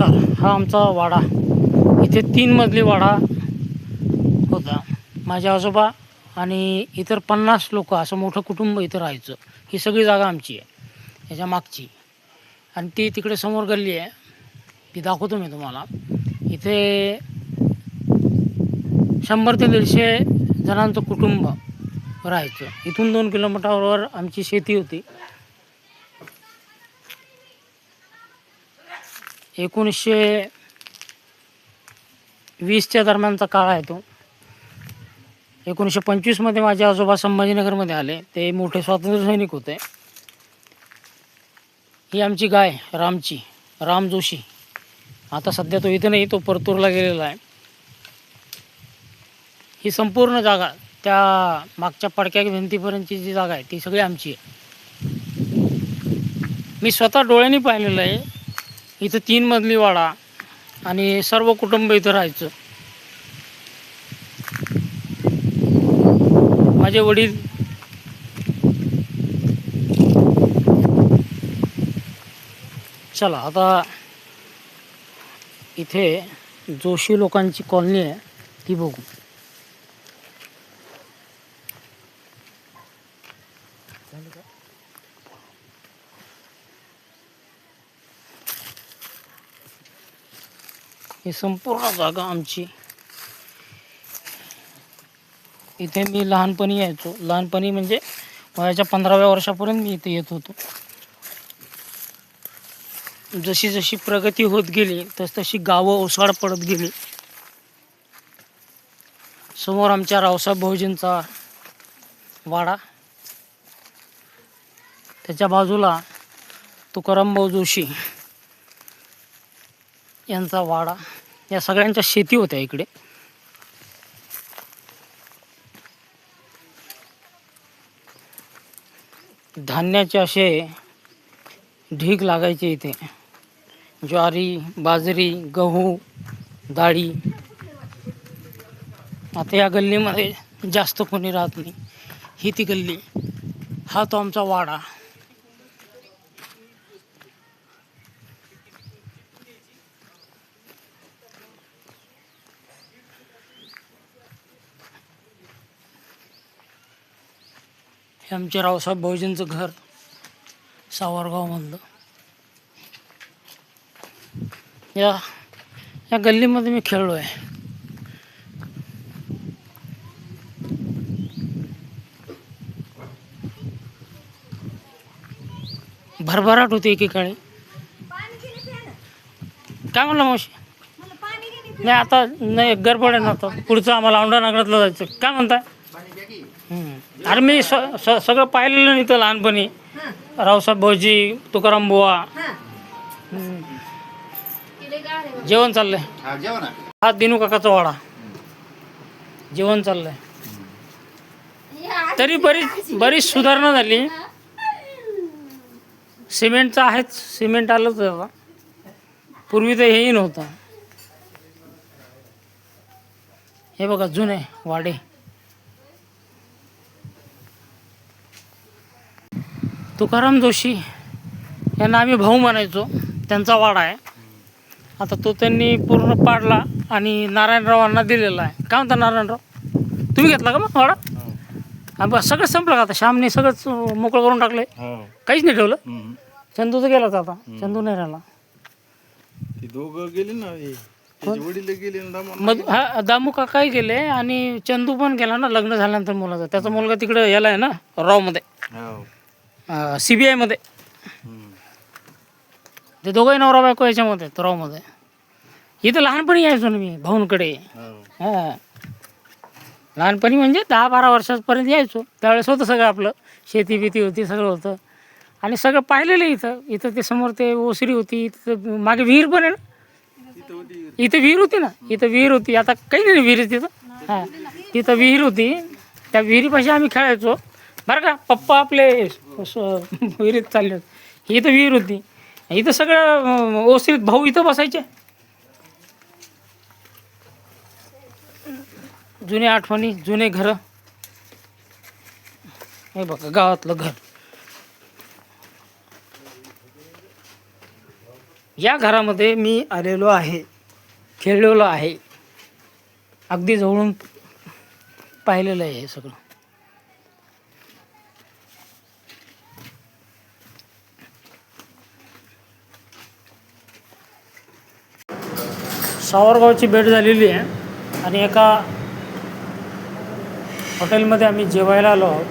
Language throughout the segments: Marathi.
नमस्कार हा आमचा वाडा. इथे तीन मजली वाडा होता. माझे आजोबा आणि इतर पन्नास लोक असं मोठं कुटुंब इथं राहायचं. ही सगळी जागा आमची आहे. याच्या मागची. आणि ती तिकडे समोर गल्ली आहे. ती दाखवतो मी तुम्हाला. इथे शंभर ते दीडशे जणांचं कुटुंब राहायचं. इथून दोन किलोमीटरवर आमची शेती होती. एकोणीसशे वीसच्या दरम्यानचा काळ आहे तो. एकोणीसशे पंचवीसमध्ये माझे आजोबा संभाजीनगरमध्ये आले. ते मोठे स्वातंत्र्य सैनिक होते. ही आमची गाय रामची राम जोशी. आता सध्या तो इथं नाही तो परतूरला गेलेला आहे. ही संपूर्ण जागा त्या मागच्या पडक्या भिंतीपर्यंतची जी जागा आहे ती सगळी आमची आहे. मी स्वतः डोळ्यांनी पाहिलेलं आहे. इथं तीन मजली वाडा आणि सर्व कुटुंब इथं राहायचं. माझे वडील चला आता इथे जोशी लोकांची कॉलनी आहे ती बघू. ही संपूर्ण जागा आमची. इथे मी लहानपणी यायचो. लहानपणी म्हणजे वयाच्या पंधराव्या वर्षापर्यंत मी इथे येत होतो. जशी जशी प्रगती होत गेली तस तशी गावं ओसाड पडत गेली. समोर आमच्या रावसाहेब भाऊजींचा वाडा. त्याच्या बाजूला तुकारामभाऊ जोशी. यांचा वाडा. या सगळ्यांच्या शेती होत्या इकडे. धान्याचे असे ढीग लागायचे इथे. ज्वारी बाजरी गहू डाळी. आता या गल्लीमध्ये जास्त कोणी राहत नाही. ही ती गल्ली. हा तो आमचा वाडा. हे आमचे रावसाहेब भाऊजींचं घर सावरगावमधलं. या या गल्लीमध्ये मी खेळलो आहे भरभराट होती एकेकाळी. काय म्हणलं मावशी? नाही आता नाही गडबड आहे ना आता. पुढचं आम्हाला औंढा नागरातलं जायचं. काय म्हणताय. अरे मी स स- सगळं पाहिलेलं नाही तर लहानपणी. रावसाहेब भाऊजी तुकाराम बुवा. जेवण चाललंय. हा जेवण आहे. हा दिनू काकाचा वाडा. जेवण चाललंय. तरी बरीच बरीच सुधारणा झाली. सिमेंटचं आहेच. सिमेंट आलंच आहे आता. पूर्वी तर हेही नव्हतं. हे बघा जुने वाडे. तुकाराम जोशी यांना आम्ही भाऊ म्हणायचो. त्यांचा वाडा आहे. आता तो त्यांनी पूर्ण पाडला आणि नारायणरावांना दिलेला आहे. काय म्हणता नारायणराव? तुम्ही घेतला का मग वाडा? हा. बस सगळं संपलं का आता? श्यामने सगळंच मोकळं करून टाकले काहीच नाही ठेवलं? हम्म. चंदूचं गेलाच आता. चंदू नाही राहिला. ती दोघं गेले ना हे. त्याचे वडील गेले ना दामा. मग हा दामू काकाही गेले आणि चंदू पण गेला ना लग्न झाल्यानंतर मुलाचा. त्याचा मुलगा तिकडे याला आहे ना रावमध्ये. हो. सी बी आयमध्ये. ते दोघंही नवरा बायको याच्यामध्ये रावमध्ये इथं लहानपणी यायचो ना मी भाऊंकडे. हो. हां. लहानपणी म्हणजे दहा बारा वर्षापर्यंत यायचो. त्यावेळेस होतं सगळं आपलं. शेती बिती होती सगळं होतं. आणि सगळं पाहिलेलं इथं. इथं ते समोर ते ओसरी होती इथं मागे विहीर पण आहे ना. इथं विहीर होती ना. इथं विहीर होती. आता काही नाही विहीर तिथं. हां. तिथं विहीर होती. त्या विहिरीपाशी आम्ही खेळायचो. बरं का? पप्पा आपले असं विहिरीत चालले. होते इथं विहीर होती. इथं सगळं ओसरीत भाऊ इथं बसायचे. जुन्या आठवणी जुने घरं. हे बघा गावातलं घर. या घरामध्ये मी आलेलो आहे खेळलेलो आहे. अगदी जवळून पाहिलेलं आहे हे सगळं. सावरगावची भेट झालेली आहे. आणि एका हॉटेलमध्ये आम्ही जेवायला आलो आहोत.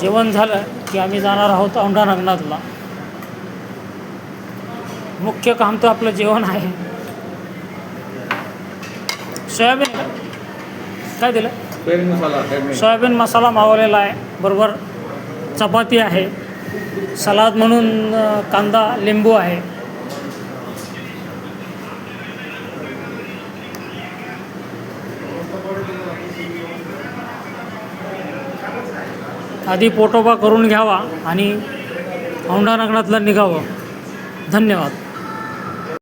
जेवण झालं की आम्ही जाणार आहोत औंढा नागनाथला मुख्य काम तर आपलं जेवण आहे. सोयाबीन? काय दिलं? सोयाबीन मसाला मागवलेला आहे. बरोबर चपाती आहे. सलाद म्हणून कांदा लिंबू आहे. आधी पोटोबा करून घ्यावा आणि औंढा नागनाथला निघावं. धन्यवाद.